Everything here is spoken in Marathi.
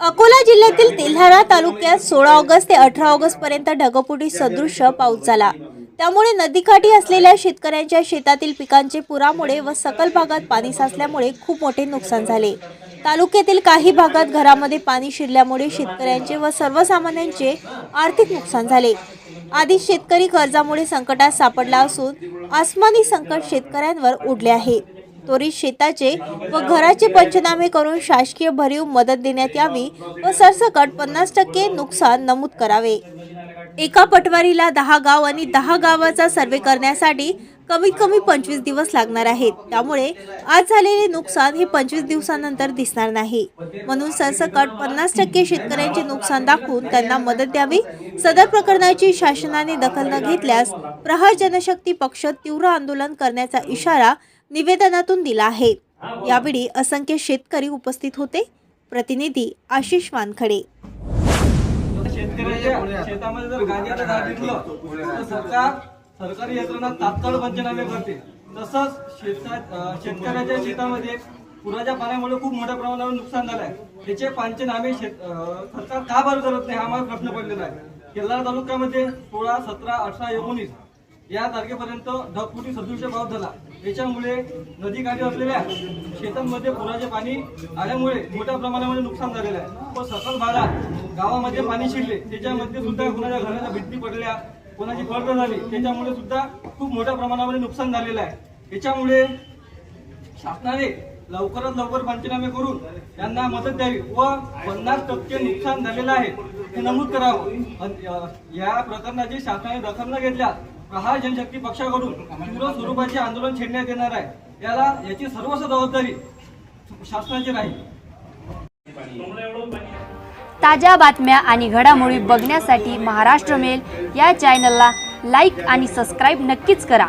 अकोला जिल्ह्यातील तेल्हारा तालुक्यात सोळा ऑगस्ट ते अठरा ऑगस्ट पर्यंत ढगफुटी सदृश्य पाऊस झाला. त्यामुळे नदीकाठी असलेल्या शेतकऱ्यांच्या शेतातील पिकांचे पुरामुळे व सकल भागात पाणी साचल्यामुळे खूप मोठे नुकसान झाले. तालुक्यातील काही भागात घरामध्ये पाणी शिरल्यामुळे शेतकऱ्यांचे व सर्वसामान्यांचे आर्थिक नुकसान झाले. आधी शेतकरी कर्जामुळे संकटात सापडला असून आसमानी संकट शेतकऱ्यांवर ओढले आहे. त्वरित शेताचे व घराचे पंचनामे करून शासकीय भरीव मदत देण्यात यावी व सरसकट पन्नास टक्के नुकसान नमूद करावे. एका पटवारीला दहा गाव आणि दहा गावाचा सर्वे करण्यासाठी कमीत कमी पंचवीस दिवस लागणार आहेत. त्यामुळे आज झालेले नुकसान हे पंचवीस दिवसानंतर दिसणार नाही. म्हणून सरसकट पन्नास टक्के शेतकऱ्यांचे नुकसान दाखवून त्यांना मदत द्यावी. सदर प्रकरणाची शासनाने दखल न घेतल्यास प्रहार जनशक्ती पक्ष तीव्र आंदोलन करण्याचा इशारा निवेदनातून दिला आहे. यावेळी असंख्य शेतकरी उपस्थित होते. प्रतिनिधी आशिष वानखडे. शेतकऱ्याच्या शेतामध्ये जर गांजाचं झाड दिसलं तर सरकार सरकारी यंत्रणा तात्काळ पंचनामे करते. तसंच शेतकऱ्याच्या शेतामध्ये पुराच्या पाण्यामुळे खूप मोठ्या प्रमाणावर नुकसान झालं आहे त्याचे पंचनामे शेत सरकार का बरं करत नाही हा मला प्रश्न पडलेला आहे. केल्लार तालुक्यामध्ये सोळा सतरा अठरा एकोणीस या तारखेपर्यंत ढगफुटी सदृश्य पाऊस झाला. त्याच्यामुळे नदीकाठी असलेल्या शेतांमध्ये पुराचे पाणी आल्यामुळे मोठ्या प्रमाणामध्ये नुकसान झालेलं आहे. व सकल भागात गावामध्ये पाणी शिरले त्याच्यामध्ये सुद्धा कुणाच्या घराच्या भिंती पडल्या कोणाची फळग झाली त्याच्यामुळे सुद्धा खूप मोठ्या प्रमाणामध्ये नुकसान झालेलं आहे. याच्यामुळे शासनाने लवकरात लवकर पंचनामे करून त्यांना मदत द्यावी व पन्नास टक्के नुकसान झालेलं आहे हे नमूद करावं. या प्रकरणाची शासनाने दखल न घेतल्यास प्रहार जनशक्ती पक्षाकडून तीव्र स्वरूपाचे आंदोलन छेडण्यात येणार आहे. याला याची सर्वस्व जबाबदारी शासनाची राहील. ताज्या बातम्या आणि घडामोडी बघण्यासाठी महाराष्ट्र मेल या चॅनलला लाईक आणि सबस्क्राईब नक्कीच करा.